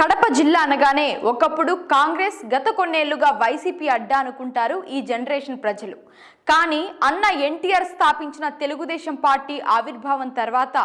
కడప జిల్లా అనగానే ఒకప్పుడు కాంగ్రెస్ గత కొన్నేళ్ళుగా వైసీపీ అడ్డా అనుకుంటారు ఈ జనరేషన్ ప్రజలు. కానీ అన్న ఎన్టీఆర్ స్థాపించిన తెలుగుదేశం పార్టీ ఆవిర్భావం తర్వాత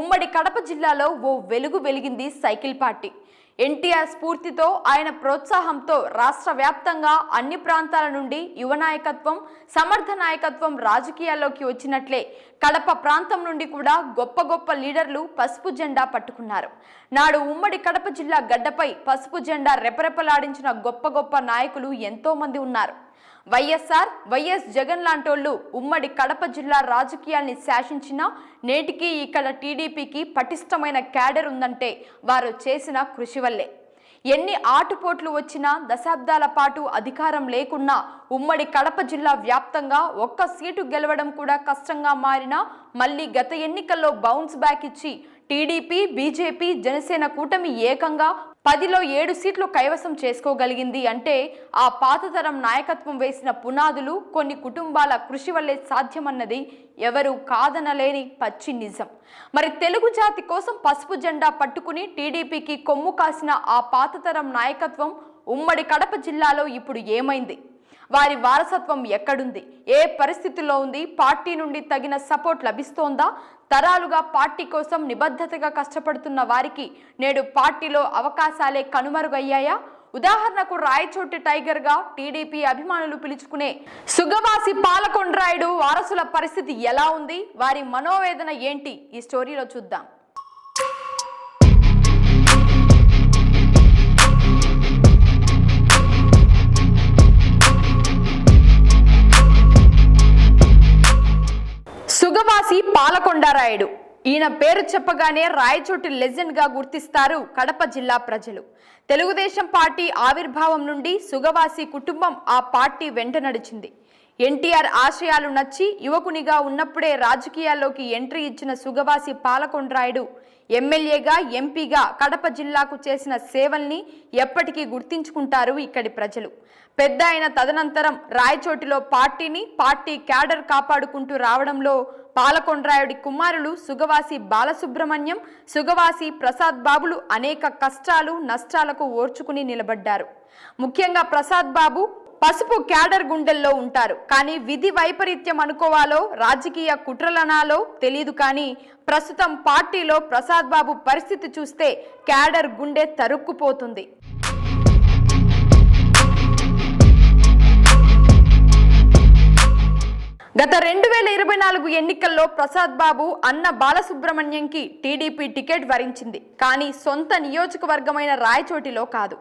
ఉమ్మడి కడప జిల్లాలో ఓ వెలుగు వెలిగింది సైకిల్ పార్టీ. ఎన్టీఆర్ స్ఫూర్తితో ఆయన ప్రోత్సాహంతో రాష్ట్ర వ్యాప్తంగా అన్ని ప్రాంతాల నుండి యువ నాయకత్వం సమర్థ నాయకత్వం రాజకీయాల్లోకి వచ్చినట్లే కడప ప్రాంతం నుండి కూడా గొప్ప గొప్ప లీడర్లు పసుపు జెండా పట్టుకున్నారు. నాడు ఉమ్మడి కడప జిల్లా గడ్డపై పసుపు జెండా రెపరెపలాడించిన గొప్ప గొప్ప నాయకులు ఎంతో మంది ఉన్నారు. వైఎస్ఆర్ వైఎస్ జగన్ లాంటోళ్ళు ఉమ్మడి కడప జిల్లా రాజకీయాల్ని శాసించినా నేటికి ఇక్కడ టీడీపీకి పటిష్టమైన క్యాడర్ ఉందంటే వారు చేసిన కృషి వల్లే. ఎన్ని ఆటుపోట్లు వచ్చినా దశాబ్దాల పాటు అధికారం లేకున్నా ఉమ్మడి కడప జిల్లా వ్యాప్తంగా ఒక్క సీటు గెలవడం కూడా కష్టంగా మారినా మళ్ళీ గత ఎన్నికల్లో బౌన్స్ బ్యాక్ ఇచ్చి టీడీపీ బీజేపీ జనసేన కూటమి ఏకంగా పదిలో ఏడు సీట్లు కైవసం చేసుకోగలిగింది అంటే ఆ పాతతరం నాయకత్వం వేసిన పునాదులు కొన్ని కుటుంబాల కృషి వల్లే సాధ్యమన్నది ఎవరు కాదనలేని పచ్చి నిజం. మరి తెలుగు జాతి కోసం పసుపు జెండా పట్టుకుని టీడీపీకి కొమ్ము కాసిన ఆ పాతతరం నాయకత్వం ఉమ్మడి కడప జిల్లాలో ఇప్పుడు ఏమైంది? వారి వారసత్వం ఎక్కడుంది? ఏ పరిస్థితుల్లో ఉంది? పార్టీ నుండి తగిన సపోర్ట్ లభిస్తోందా? తరాలుగా పార్టీ కోసం నిబద్ధతగా కష్టపడుతున్న వారికి నేడు పార్టీలో అవకాశాలే కనుమరుగయ్యాయా? ఉదాహరణకు రాయచోటి టైగర్గా టీడీపీ అభిమానులు పిలుచుకునే సుగవాసి పాలకొండరాయుడు వారసుల పరిస్థితి ఎలా ఉంది? వారి మనోవేదన ఏంటి? ఈ స్టోరీలో చూద్దాం. పాలకొండారాయుడు ఈయన పేరు చెప్పగానే రాయచోటి లెజెండ్గా గుర్తిస్తారు కడప జిల్లా ప్రజలు. తెలుగుదేశం పార్టీ ఆవిర్భావం నుండి సుగవాసి కుటుంబం ఆ పార్టీ వెంట నడిచింది. ఎన్టీఆర్ ఆశయాలు నచ్చి యువకునిగా ఉన్నప్పుడే రాజకీయాల్లోకి ఎంట్రీ ఇచ్చిన సుగవాసి పాలకొండరాయుడు ఎమ్మెల్యేగా ఎంపీగా కడప జిల్లాకు చేసిన సేవల్ని ఎప్పటికీ గుర్తించుకుంటారు ఇక్కడి ప్రజలు. పెద్ద అయిన తదనంతరం రాయచోటిలో పార్టీని పార్టీ క్యాడర్ కాపాడుకుంటూ రావడంలో పాలకొండ్రాయుడి కుమారులు సుగవాసి బాలసుబ్రహ్మణ్యం సుగవాసి ప్రసాద్ బాబులు అనేక కష్టాలు నష్టాలకు ఓర్చుకుని నిలబడ్డారు. ముఖ్యంగా ప్రసాద్ బాబు పసుపు క్యాడర్ గుండెల్లో ఉంటారు. కానీ విధి వైపరీత్యం అనుకోవాలో రాజకీయ కుట్రలనాలో తెలియదు కానీ ప్రస్తుతం పార్టీలో ప్రసాద్ బాబు పరిస్థితి చూస్తే క్యాడర్ గుండె తరుక్కుపోతుంది. గత రెండు వేల ఇరవై నాలుగు ఎన్నికల్లో ప్రసాద్ బాబు అన్న బాలసుబ్రహ్మణ్యంకి టీడీపీ టికెట్ వరించింది. కానీ సొంత నియోజకవర్గమైన రాయచోటిలో కాదు.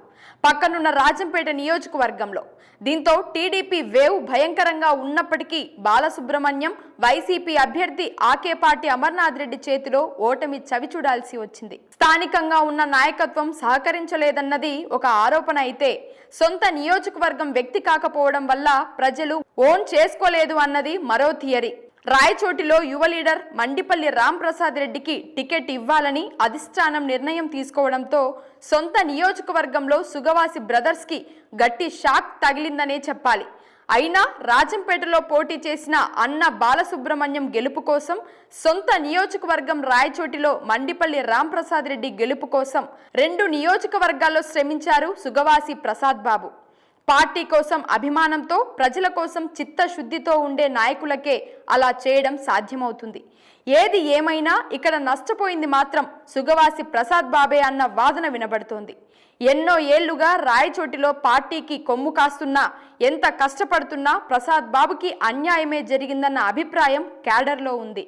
పక్కనున్న రాజంపేట నియోజకవర్గంలో. దీంతో టీడీపీ వేవ్ భయంకరంగా ఉన్నప్పటికీ బాలసుబ్రహ్మణ్యం వైసీపీ అభ్యర్థి ఆకేపాటి అమర్నాథ్ రెడ్డి చేతిలో ఓటమి చవిచూడాల్సి వచ్చింది. స్థానికంగా ఉన్న నాయకత్వం సహకరించలేదన్నది ఒక ఆరోపణ అయితే. సొంత నియోజకవర్గం వ్యక్తి కాకపోవడం వల్ల ప్రజలు ఓన్ చేసుకోలేదు అన్నది మరో థియరీ. రాయచోటిలో యువ లీడర్ మండిపల్లి రాంప్రసాద్ రెడ్డికి టికెట్ ఇవ్వాలని అధిష్టానం నిర్ణయం తీసుకోవడంతో సొంత నియోజకవర్గంలో సుగవాసి బ్రదర్స్కి గట్టి షాక్ తగిలిందనే చెప్పాలి. అయినా రాజంపేటలో పోటీ చేసిన అన్న బాలసుబ్రహ్మణ్యం గెలుపు కోసం సొంత నియోజకవర్గం రాయచోటిలో మండిపల్లి రాంప్రసాద్ రెడ్డి గెలుపు కోసం రెండు నియోజకవర్గాల్లో శ్రమించారు సుగవాసి ప్రసాద్ బాబు. పార్టీ కోసం అభిమానంతో ప్రజల కోసం చిత్తశుద్ధితో ఉండే నాయకులకే అలా చేయడం సాధ్యమవుతుంది. ఏది ఏమైనా ఇక్కడ నష్టపోయింది మాత్రం సుగవాసి ప్రసాద్ బాబే అన్న వాదన వినబడుతోంది. ఎన్నో ఏళ్ళుగా రాయచోటిలో పార్టీకి కొమ్ము కాస్తున్నా ఎంత కష్టపడుతున్నా ప్రసాద్ బాబుకి అన్యాయమే జరిగిందన్న అభిప్రాయం క్యాడర్లో ఉంది.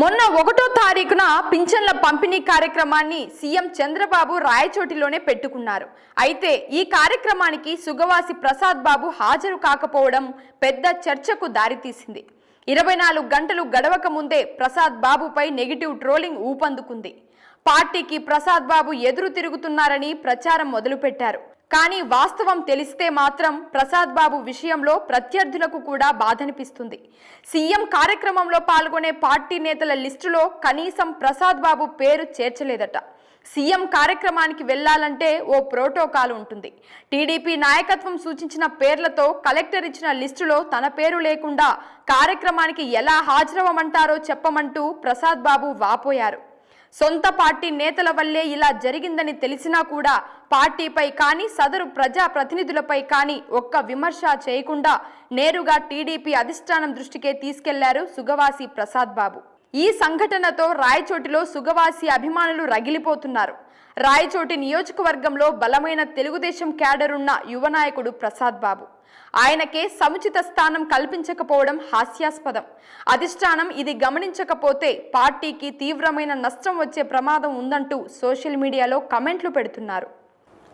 మొన్న ఒకటో తారీఖున పింఛన్ల పంపిణీ కార్యక్రమాన్ని సీఎం చంద్రబాబు రాయచోటిలోనే పెట్టుకున్నారు. అయితే ఈ కార్యక్రమానికి సుగవాసి ప్రసాద్ బాబు హాజరు కాకపోవడం పెద్ద చర్చకు దారితీసింది. ఇరవై నాలుగు గంటలు గడవక ముందే ప్రసాద్ బాబుపై నెగిటివ్ ట్రోలింగ్ ఊపందుకుంది. పార్టీకి ప్రసాద్ బాబు ఎదురు తిరుగుతున్నారని ప్రచారం మొదలుపెట్టారు. కానీ వాస్తవం తెలిస్తే మాత్రం ప్రసాద్ బాబు విషయంలో ప్రత్యర్థులకు కూడా బాధనిపిస్తుంది. సీఎం కార్యక్రమంలో పాల్గొనే పార్టీ నేతల లిస్టులో కనీసం ప్రసాద్ బాబు పేరు చేర్చలేదట. సీఎం కార్యక్రమానికి వెళ్ళాలంటే ఓ ప్రోటోకాల్ ఉంటుంది. టీడీపీ నాయకత్వం సూచించిన పేర్లతో కలెక్టర్ ఇచ్చిన లిస్టులో తన పేరు లేకుండా కార్యక్రమానికి ఎలా హాజరవ్వమంటారో చెప్పమంటూ ప్రసాద్ బాబు వాపోయారు. సొంత పార్టీ నేతల వల్లే ఇలా జరిగిందని తెలిసినా కూడా పార్టీపై కానీ సదరు ప్రజా ప్రతినిధులపై కానీ ఒక్క విమర్శ చేయకుండా నేరుగా టీడీపీ అధిష్టానం దృష్టికే తీసుకెళ్ళారు సుగవాసి ప్రసాద్ బాబు. ఈ సంఘటనతో రాయచోటిలో సుగవాసి అభిమానులు రగిలిపోతున్నారు. రాయచోటి నియోజకవర్గంలో బలమైన తెలుగుదేశం క్యాడర్ ఉన్న యువ నాయకుడు ప్రసాద్ బాబు. ఆయనకే సముచిత స్థానం కల్పించకపోవడం హాస్యాస్పదం. అధిష్టానం ఇది గమనించకపోతే పార్టీకి తీవ్రమైన నష్టం వచ్చే ప్రమాదం ఉందంటూ సోషల్ మీడియాలో కమెంట్లు పెడుతున్నారు.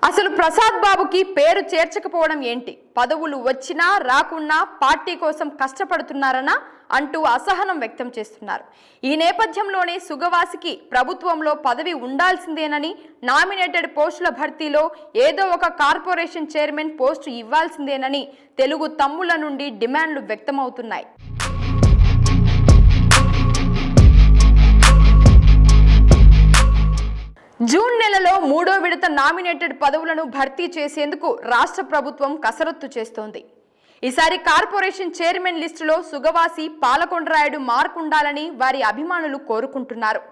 అసలు ప్రసాద్ బాబుకి పేరు చేర్చకపోవడం ఏంటి? పదవులు వచ్చినా రాకున్నా పార్టీ కోసం కష్టపడుతున్నారనా అంటూ అసహనం వ్యక్తం చేస్తున్నారు. ఈ నేపథ్యంలోనే సుగవాసికి ప్రభుత్వంలో పదవి ఉండాల్సిందేనని నామినేటెడ్ పోస్టుల భర్తీలో ఏదో ఒక కార్పొరేషన్ చైర్మన్ పోస్టు ఇవ్వాల్సిందేనని తెలుగు తమ్ముల నుండి డిమాండ్లు వ్యక్తమవుతున్నాయి. జూన్ నెలలో మూడో విడత నామినేటెడ్ పదవులను భర్తీ చేసేందుకు రాష్ట్ర ప్రభుత్వం కసరత్తు చేస్తోంది. ఈసారి కార్పొరేషన్ చైర్మన్ లిస్టులో సుగవాసి పాలకొండరాయుడు మార్కుండాలని వారి అభిమానులు కోరుకుంటున్నారు.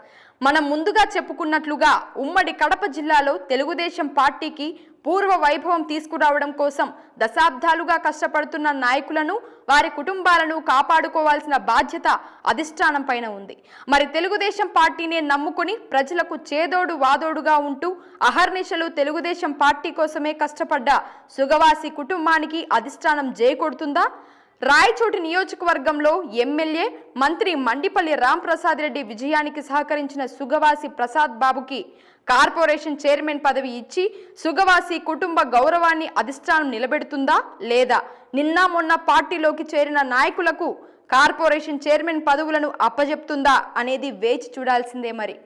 మనం ముందుగా చెప్పుకున్నట్లుగా ఉమ్మడి కడప జిల్లాలో తెలుగుదేశం పార్టీకి పూర్వ వైభవం తీసుకురావడం కోసం దశాబ్దాలుగా కష్టపడుతున్న నాయకులను వారి కుటుంబాలను కాపాడుకోవాల్సిన బాధ్యత అధిష్టానం పైన ఉంది. మరి తెలుగుదేశం పార్టీనే నమ్ముకుని ప్రజలకు చేదోడు వాదోడుగా ఉంటూ అహర్నిశలు తెలుగుదేశం పార్టీ కోసమే కష్టపడ్డ సుగవాసి కుటుంబానికి అధిష్టానం జయకొడుతుందా? రాయచోటి నియోజకవర్గంలో ఎమ్మెల్యే మంత్రి మండిపల్లి రాంప్రసాద్ రెడ్డి విజయానికి సహకరించిన సుగవాసి ప్రసాద్ బాబుకి కార్పొరేషన్ చైర్మన్ పదవి ఇచ్చి సుగవాసి కుటుంబ గౌరవాన్ని అధిష్టానం నిలబెడుతుందా లేదా? నిన్న మొన్న పార్టీలోకి చేరిన నాయకులకు కార్పొరేషన్ చైర్మన్ పదవులను అప్పజెప్తుందా అనేది వేచి చూడాల్సిందే మరి.